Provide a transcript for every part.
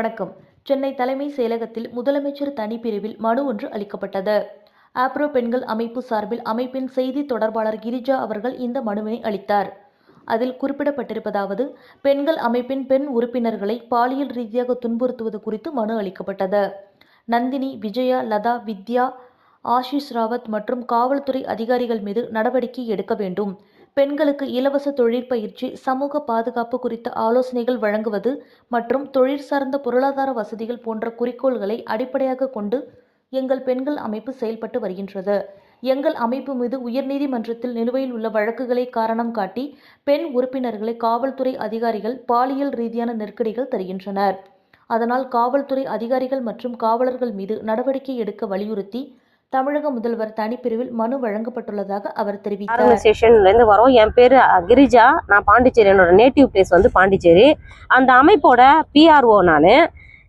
வணக்கம். சென்னை தலைமை செயலகத்தில் முதலமைச்சர் தனிப்பிரிவில் மனு ஒன்று அளிக்கப்பட்டது. ஆப்ரோ பெண்கள் அமைப்பு சார்பில் அமைப்பின் செய்தி தொடர்பாளர் கிரிஜா அவர்கள் இந்த மனுவினை அளித்தார். அதில் குறிப்பிடப்பட்டிருப்பதாவது பெண்கள் அமைப்பின் பெண் உறுப்பினர்களை பாலியல் ரீதியாக துன்புறுத்துவது குறித்து மனு அளிக்கப்பட்டது. நந்தினி விஜயா லதா வித்யா ஆஷிஷ் ராவத் மற்றும் காவல்துறை அதிகாரிகள் மீது நடவடிக்கை எடுக்க வேண்டும். பெண்களுக்கு இலவச தொழிற்பயிற்சி சமூக பாதுகாப்பு குறித்த ஆலோசனைகள் வழங்குவது மற்றும் தொழிற் சார்ந்த பொருளாதார வசதிகள் போன்ற குறிக்கோள்களை அடிப்படையாக கொண்டு எங்கள் பெண்கள் அமைப்பு செயல்பட்டு வருகின்றது. எங்கள் அமைப்பு மீது உயர்நீதிமன்றத்தில் நிலுவையில் உள்ள வழக்குகளை காரணம் காட்டி பெண் உறுப்பினர்களை காவல்துறை அதிகாரிகள் பாலியல் ரீதியான நெருக்கடிகள் தருகின்றனர். அதனால் காவல்துறை அதிகாரிகள் மற்றும் காவலர்கள் மீது நடவடிக்கை எடுக்க வலியுறுத்தி தமிழக முதல்வர் தனிப்பிரிவில் மனு வழங்கப்பட்டுள்ளதாக அவர் தெரிவித்தார். ஆர்கனைசேஷன்ல இருந்து வரோம். என் பேரு கிரிஜா. நான் பாண்டிச்சேரி என்னோட நேட்டிவ் பிளேஸ் வந்து பாண்டிச்சேரி. அந்த அமைப்போட பிஆர்ஓ நான்.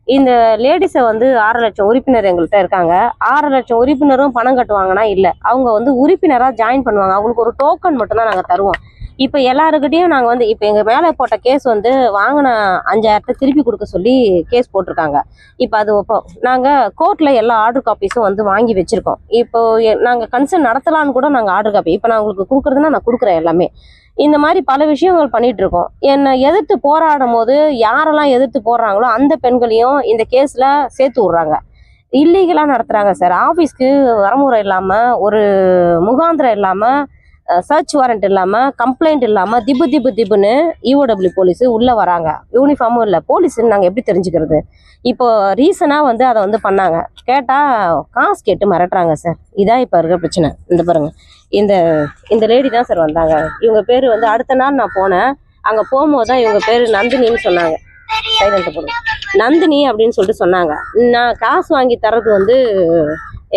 இந்த லேடிஸை வந்து ஆறு லட்சம் உறுப்பினர் எங்கள்கிட்ட இருக்காங்க. ஆறு லட்சம் உறுப்பினரும் பணம் கட்டுவாங்கன்னா இல்லை. அவங்க வந்து உறுப்பினராக ஜாயின் பண்ணுவாங்க. அவங்களுக்கு ஒரு டோக்கன் மட்டும்தான் நாங்கள் தருவோம். இப்போ எல்லாருக்கிட்டையும் நாங்கள் வந்து இப்போ எங்கள் மேலே போட்ட கேஸ் வந்து வாங்கின அஞ்சாயிரத்தை திருப்பி கொடுக்க சொல்லி கேஸ் போட்டிருக்காங்க. இப்போ அது இப்போ நாங்கள் கோர்ட்டில் எல்லா ஆர்டர் காப்பீஸும் வந்து வாங்கி வச்சுருக்கோம். இப்போ நாங்கள் கன்சர்ன் நடத்தலான்னு கூட நாங்கள் ஆர்டர் காப்பி இப்போ நான் உங்களுக்கு கொடுக்குறதுன்னா நான் கொடுக்குறேன் எல்லாமே. இந்த மாதிரி பல விஷயங்கள் பண்ணிட்டு இருக்கோம். என்னை எதிர்த்து போராடும் போது யாரெல்லாம் எதிர்த்து போடுறாங்களோ அந்த பெண்களையும் இந்த கேஸில் சேர்த்து விட்றாங்க. இல்லீகலாக நடத்துகிறாங்க சார். ஆஃபீஸ்க்கு வரமுறை இல்லாமல் ஒரு முகாந்திரம் இல்லாமல் சர்ச் வாரண்ட் இல்லாமல் கம்ப்ளைண்ட் இல்லாமல் திபு திபு திபுன்னு இஓடபிள்யூ போலீஸ் உள்ளே வராங்க. யூனிஃபார்மும் இல்லை. போலீஸ்ன்னு நாங்கள் எப்படி தெரிஞ்சுக்கிறது? இப்போ ரீசனாக வந்து அதை வந்து பண்ணாங்க. கேட்டால் காசு கேட்டு மிரட்டுறாங்க சார் இதான் இப்போ இருக்கிற பிரச்சனை. இந்த பாருங்கள் இந்த இந்த லேடி தான் சார் வந்தாங்க. இவங்க பேர் வந்து அடுத்த நாள் நான் போனேன். அங்கே போகும்போது தான் இவங்க பேர் நந்தினின்னு சொன்னாங்க. சைலண்ட் போடுங்க. நந்தினி அப்படின்னு சொல்லிட்டு சொன்னாங்க. நான் காசு வாங்கி தர்றது வந்து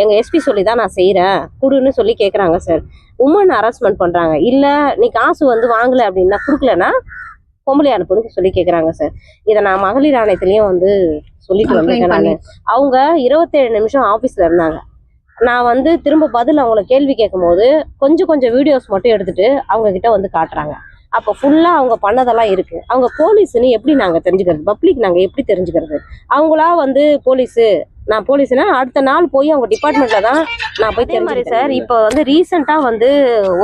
எங்கள் எஸ்பி சொல்லி தான் நான் செய்கிறேன் குடுன்னு சொல்லி கேட்குறாங்க சார் உமன் ஹராஸ்மெண்ட் பண்ணுறாங்க இல்லை நீ காசு வந்து வாங்கலை அப்படின்னா கொடுக்கலன்னா பொம்பளை அனுப்புன்னு சொல்லி கேட்குறாங்க சார் இதை நான் மகளிர் ஆணையத்துலேயும் வந்து சொல்லிட்டு வந்திருக்கேன் நான். அவங்க இருபத்தேழு நிமிஷம் ஆஃபீஸில் இருந்தாங்க. நான் வந்து திரும்ப பதில் அவங்கள கேள்வி கேட்கும்போது கொஞ்சம் கொஞ்சம் வீடியோஸ் மட்டும் எடுத்துட்டு அவங்க கிட்ட வந்து காட்டுறாங்க. அப்போ ஃபுல்லாக அவங்க பண்ணதெல்லாம் இருக்கு. அவங்க போலீஸ்னு எப்படி நாங்கள் தெரிஞ்சுக்கிறது? பப்ளிக் நாங்கள் எப்படி தெரிஞ்சுக்கிறது? அவங்களா வந்து போலீஸு நான் போலீஸ்னா அடுத்த நாள் போய் அவங்க டிபார்ட்மெண்ட்ல தான் நான் போய் தெரிஞ்ச மாதிரி சார் இப்போ வந்து ரீசெண்டாக வந்து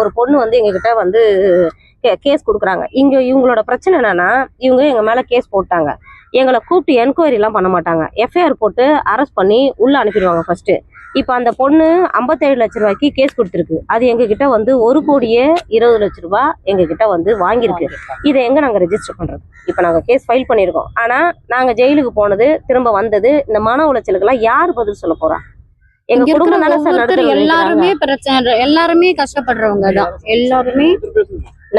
ஒரு பொண்ணு வந்து எங்ககிட்ட வந்து கேஸ் கொடுக்குறாங்க. இங்க இவங்களோட பிரச்சனை என்னன்னா இவங்க எங்க மேல கேஸ் போட்டாங்க. எங்களை கூப்பிட்டு என்கொயரிலாம் பண்ண மாட்டாங்க. எஃப்ஐஆர் போட்டு அரெஸ்ட் பண்ணி உள்ள அனுப்பிடுவாங்க ஃபர்ஸ்ட் இப்போ அந்த பொண்ணு ஐம்பத்தேழு லட்ச ரூபாய்க்கு கேஸ் கொடுத்துருக்கு. அது எங்ககிட்ட வந்து ஒரு கோடியே இருபது லட்ச ரூபாய் எங்ககிட்ட வந்து வாங்கியிருக்கு. இதை எங்க நாங்க ரெஜிஸ்டர் பண்றது? இப்போ நாங்க கேஸ் ஃபைல் பண்ணியிருக்கோம். ஆனா நாங்க ஜெயிலுக்கு போனது திரும்ப வந்தது இந்த மன உளைச்சலுக்கெல்லாம் யார் பதில் சொல்ல போறா? எங்க குடும்பம் தானே சார் நடத்துறது எல்லாருமே பிரச்சனை எல்லாருமே கஷ்டப்படுறவங்க தான். எல்லாருமே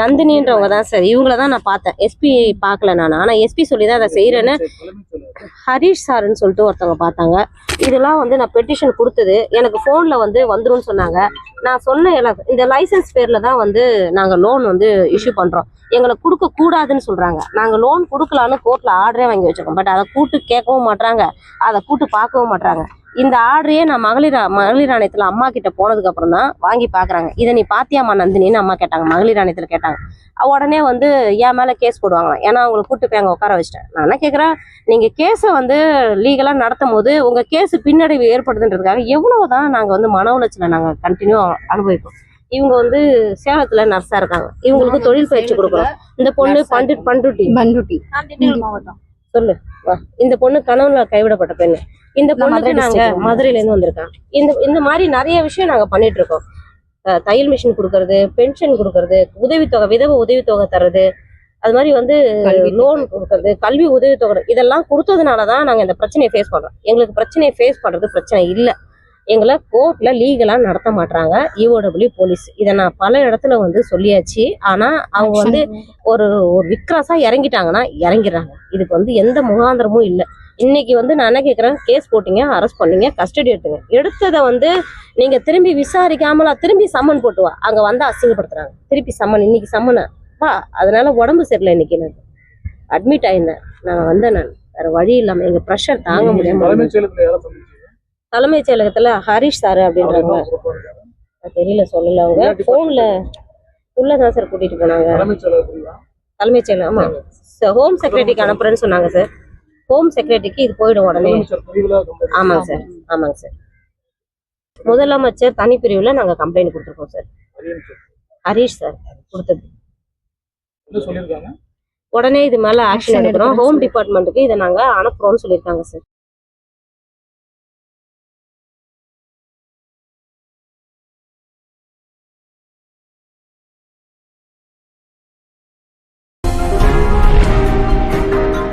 நந்தினின்றவங்க தான் சார். இவங்கள தான் நான் பார்த்தேன். எஸ்பி பார்க்கல நான். ஆனால் எஸ்பி சொல்லி தான் அதை செய்கிறேன்னு ஹரீஷ் சாருன்னு சொல்லிட்டு ஒருத்தவங்க பார்த்தாங்க. இதெல்லாம் வந்து நான் பெட்டிஷன் கொடுத்தது. எனக்கு ஃபோனில் வந்து வந்துடும் சொன்னாங்க. நான் சொன்ன எனக்கு இந்த லைசன்ஸ் பேரில் தான் வந்து நாங்கள் லோன் வந்து இஷ்யூ பண்ணுறோம் எங்களை கொடுக்கக்கூடாதுன்னு சொல்கிறாங்க நாங்கள் லோன் கொடுக்கலான்னு கோர்ட்டில் ஆர்டரே வாங்கி வச்சுருக்கோம். பட் அதை கூட்டு கேட்கவும் மாட்றாங்க. அதை கூட்டு பார்க்கவும் மாட்டுறாங்க இந்த ஆர்டரையே நான் மகளிர் மகளிர் ஆணையத்தில் அம்மா கிட்ட போனதுக்கு அப்புறம் தான் வாங்கி பார்க்குறாங்க இதை நீ பாத்தியாம்மா நந்தினின்னு அம்மா கேட்டாங்க. மகளிர் ஆணையத்தில் கேட்டாங்க. அவ உடனே வந்து என் மேலே கேஸ் போடுவாங்களாம். ஏன்னா அவங்களை கூட்டு போய் அங்கே உட்கார வச்சிட்டேன். நான் என்ன கேட்குறேன் நீங்கள் கேஸை வந்து லீகலாக நடத்தும் போது உங்கள் கேஸ் பின்னடைவு ஏற்படுதுன்றதுக்காக எவ்வளோ தான் நாங்கள் வந்து மன உளைச்சலை நாங்கள் கண்டினியூ அனுபவிப்போம். இவங்க வந்து சேலத்தில் நர்ஸாக இருக்காங்க. இவங்களுக்கு தொழில் பயிற்சி கொடுக்குறோம். இந்த பொண்ணு பண்டு பண்டுட்டி பண்ருட்டி சொல்லு. வா. இந்த பொண்ணு கணவன்ல கைவிடப்பட்ட பெண்ணு. இந்த பொண்ணுக்கு நாங்க. மதுரையில இருந்து வந்திருக்கோம். இந்த இந்த மாதிரி நிறைய விஷயம் நாங்க பண்ணிட்டு இருக்கோம் தையல் மிஷின் கொடுக்கறது பென்ஷன் கொடுக்கறது உதவித்தொகை விதவை உதவித்தொகை தர்றது அது மாதிரி வந்து லோன் கொடுக்கறது. கல்வி உதவித்தொகை. இதெல்லாம் கொடுத்ததுனால தான் நாங்க இந்த பிரச்சனையை ஃபேஸ் பண்றோம். எங்களுக்கு பிரச்சனையை ஃபேஸ் பண்றது பிரச்சனை இல்லை. எங்களை கோர்ட்ல லீகலா நடத்த மாட்டாங்க இஓடபிள்யூ போலீஸ் இதை நான் பல இடத்துல வந்து சொல்லியாச்சு. ஆனா அவங்க வந்து ஒரு ஒரு விக்ராஸா இறங்கிட்டாங்கன்னா இறங்கிடுறாங்க. இதுக்கு வந்து எந்த முகாந்திரமும் இல்லை. இன்னைக்கு வந்து நான் என்ன கேட்குறேன் கேஸ் போட்டீங்க அரெஸ்ட் பண்ணீங்க கஸ்டடி எடுத்துங்க. எடுத்ததை வந்து நீங்க திரும்பி விசாரிக்காமலா திரும்பி சம்மன் போட்டு வா. அங்க வந்து அசிங்கப்படுத்துறாங்க. திருப்பி சம்மன் இன்னைக்கு சம்மனை வா. அதனால உடம்பு சரியில்லை இன்னைக்கு எனக்கு. அட்மிட் ஆயிருந்தேன். நான் வந்தேன் நான். வேற வழி இல்லாம எங்க ப்ரெஷர் தாங்க முடியாம தலைமைச் செயலகத்துல ஹரிஷ் சார் அப்படின்றாங்க. தெரியல சொல்லல அவங்க. போன்ல உள்ளதான் சார் கூட்டிட்டு போனாங்க. தலைமைச் செயலகம் ஆமா. ஹோம் செக்ரட்டரிக்கு அனுப்புறேன்னு சொன்னாங்க சார். ஹோம் செக்ரட்டரிக்கு இது போயிடும் உடனே. ஆமாங்க சார் ஆமாங்க சார். முதலமைச்சர் தனிப்பிரிவுல நாங்க கம்ப்ளைண்ட் கொடுத்துருக்கோம் சார். ஹரீஷ் சார் கொடுத்தது. உடனே இது மேல ஆக்ஷன் Action எடுக்கிறோம். எடுக்கிறோம் ஹோம் டிபார்ட்மெண்ட்டுக்கு இதை நாங்க அனுப்புறோம்னு சொல்லியிருக்காங்க சார்.